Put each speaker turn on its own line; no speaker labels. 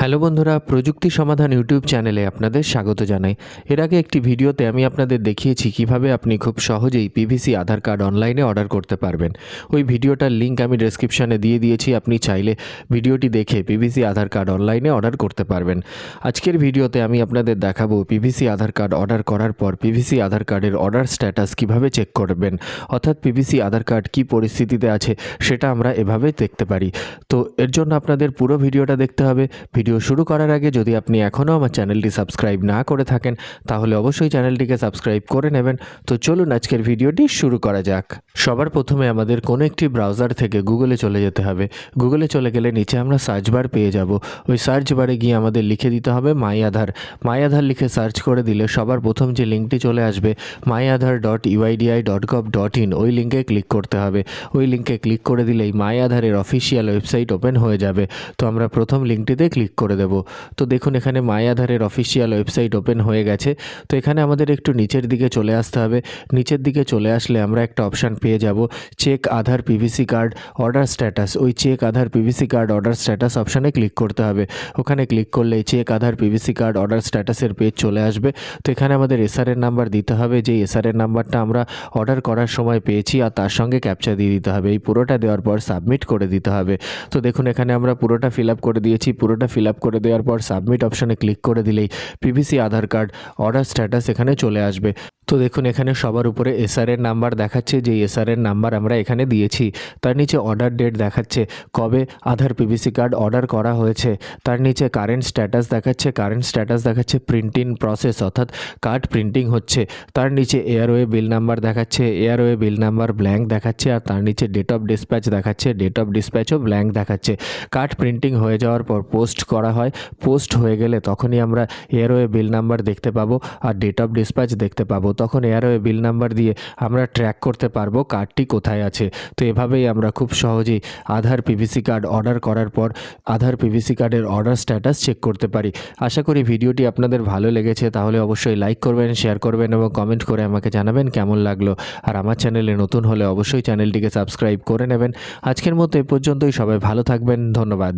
Hello বন্ধুরা, প্রযুক্তি সমাধান ইউটিউব চ্যানেলে আপনাদের স্বাগত জানাই। এর আগে একটি ভিডিওতে আমি আপনাদের দেখিয়েছি কীভাবে আপনি খুব সহজেই পিভিসি আধার কার্ড অনলাইনে অর্ডার করতে পারবেন। ওই ভিডিওটার লিঙ্ক আমি ডেসক্রিপশানে দিয়ে দিয়েছি, আপনি চাইলে ভিডিওটি দেখে পিভিসি আধার কার্ড অনলাইনে অর্ডার করতে পারবেন। আজকের ভিডিওতে আমি আপনাদের দেখাবো পিভিসি আধার কার্ড অর্ডার করার পর পিভিসি আধার কার্ডের অর্ডার স্ট্যাটাস কীভাবে চেক করবেন, অর্থাৎ পিভিসি আধার কার্ড কী পরিস্থিতিতে আছে সেটা আমরা এভাবে দেখতে পারি। তো এর জন্য আপনাদের পুরো ভিডিওটা দেখতে হবে ভিডিও শুরু করার আগে যদি আপনি এখনও আমার চ্যানেলটি সাবস্ক্রাইব না করে থাকেন, তাহলে অবশ্যই চ্যানেলটিকে সাবস্ক্রাইব করে নেবেন। তো চলুন আজকের ভিডিওটি শুরু করা যাক। সবার প্রথমে আমাদের কোনো একটি ব্রাউজার থেকে গুগলে চলে যেতে হবে। গুগলে চলে গেলে নিচে আমরা সার্চ বার পেয়ে যাব। ওই সার্চ বারে গিয়ে আমাদের লিখে দিতে হবে মাই আধার। মাই আধার লিখে সার্চ করে দিলে সবার প্রথম যে লিঙ্কটি চলে আসবে, my Aadhaar dot UIDAI dot gov dot in, ওই লিঙ্কে ক্লিক করতে হবে। ওই লিঙ্কে ক্লিক করে দিলেই মাই আধারের অফিসিয়াল ওয়েবসাইট ওপেন হয়ে যাবে। তো আমরা প্রথম লিঙ্কটিতে ক্লিক করে দেব। তো দেখুন, এখানে মায়াধারের অফিসিয়াল ওয়েবসাইট ওপেন হয়ে গেছে। তো এখানে আমাদের একটু নিচের দিকে চলে আসতে হবে। নিচের দিকে চলে আসলে আমরা একটা অপশান পেয়ে যাব। Check Aadhaar PVC card order status ওই check Aadhaar PVC card order status অপশানে ক্লিক করতে হবে। ওখানে ক্লিক করলে check Aadhaar PVC card order স্ট্যাটাসের পেজ চলে আসবে। তো এখানে আমাদের এসআরের নাম্বার দিতে হবে। যে এসআরের নাম্বারটা আমরা অর্ডার করার সময় পেয়েছি আর তার সঙ্গে ক্যাপচা দিয়ে দিতে হবে। এই পুরোটা দেওয়ার পর সাবমিট করে দিতে হবে। তো দেখুন, এখানে আমরা পুরোটা ফিল আপ করে দিয়েছি। পুরোটা ফিল আপ করে দেওয়ার পর সাবমিট অপশানে ক্লিক করে দিলেই PVC Aadhaar card, order status এখানে চলে আসবে। তো দেখুন, এখানে সবার উপরে এসআরের নাম্বার দেখাচ্ছে যে এসআরের নাম্বার আমরা এখানে দিয়েছি। তার নিচে অর্ডার ডেট দেখাচ্ছে, কবে আধার পিভিসি কার্ড অর্ডার করা হয়েছে। তার নিচে কারেন্ট স্ট্যাটাস দেখাচ্ছে কারেন্ট স্ট্যাটাস দেখাচ্ছে প্রিন্টিং প্রসেস অর্থাৎ কার্ড প্রিন্টিং হচ্ছে। তার নিচে এয়ারওয়ে বিল নাম্বার দেখাচ্ছে এয়ারওয়ে বিল নাম্বার ব্ল্যাঙ্ক দেখাচ্ছে, আর তার নিচে ডেট অফ ডিসপ্যাচ দেখাচ্ছে ডেট অফ ডিসপ্যাচও ব্ল্যাঙ্ক দেখাচ্ছে। কার্ড প্রিন্টিং হয়ে যাওয়ার পর পোস্ট করা হয়। পোস্ট হয়ে গেলে তখনই আমরা এয়ারওয়ে বিল নাম্বার দেখতে পাবো, আর ডেট অফ ডিসপ্যাচ দেখতে পাবো। তখন এয়ারওয়ে বিল নাম্বার দিয়ে আমরা ট্র্যাক করতে পারব কার্ডটি কোথায় আছে। তো এভাবেই আমরা খুব সহজেই আধার পিভিসি কার্ড অর্ডার করার পর আধার পিভিসি কার্ডের অর্ডার স্ট্যাটাস চেক করতে পারি। আশা করি ভিডিওটি আপনাদের ভালো লেগেছে, তাহলে অবশ্যই লাইক করবেন শেয়ার করবেন এবং কমেন্ট করে আমাকে জানাবেন কেমন লাগল। আর আমার চ্যানেলে নতুন হলে অবশ্যই চ্যানেলটিকে সাবস্ক্রাইব করে নেবেন। আজকের মতো এ পর্যন্তই, সবাই ভালো থাকবেন, ধন্যবাদ।